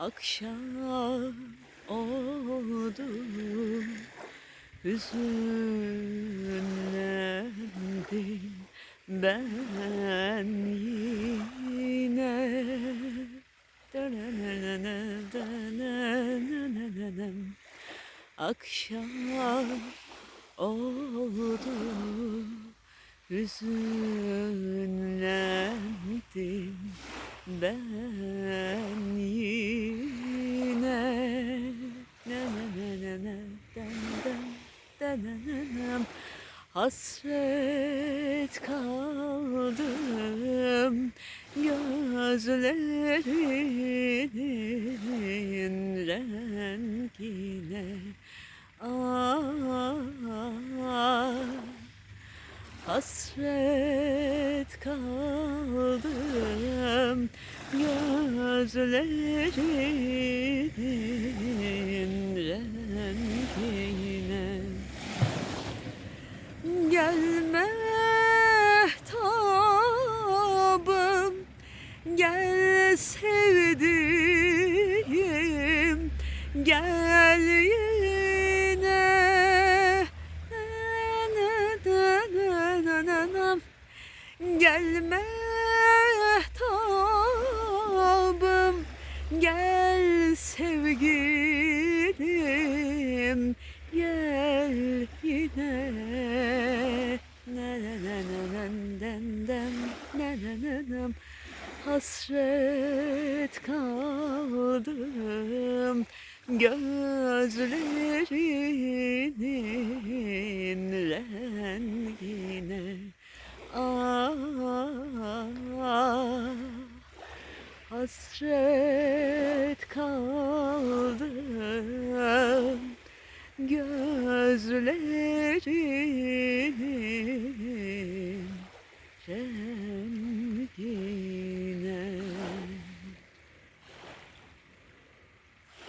Akşam oldu. Hüzünlendim ben yine. Akşam oldu. Hüzünlendim Hasret kaldım gözlerinin rengine. Ah, Hasret kaldım gözlerinin rengine Gelme tabım Gel sevdiğim Gel yine Na, na, na, na, na, na. Gelme Gel yine. Na Hasret kaldım gözlerinin rengine. Ah, hasret gözlerini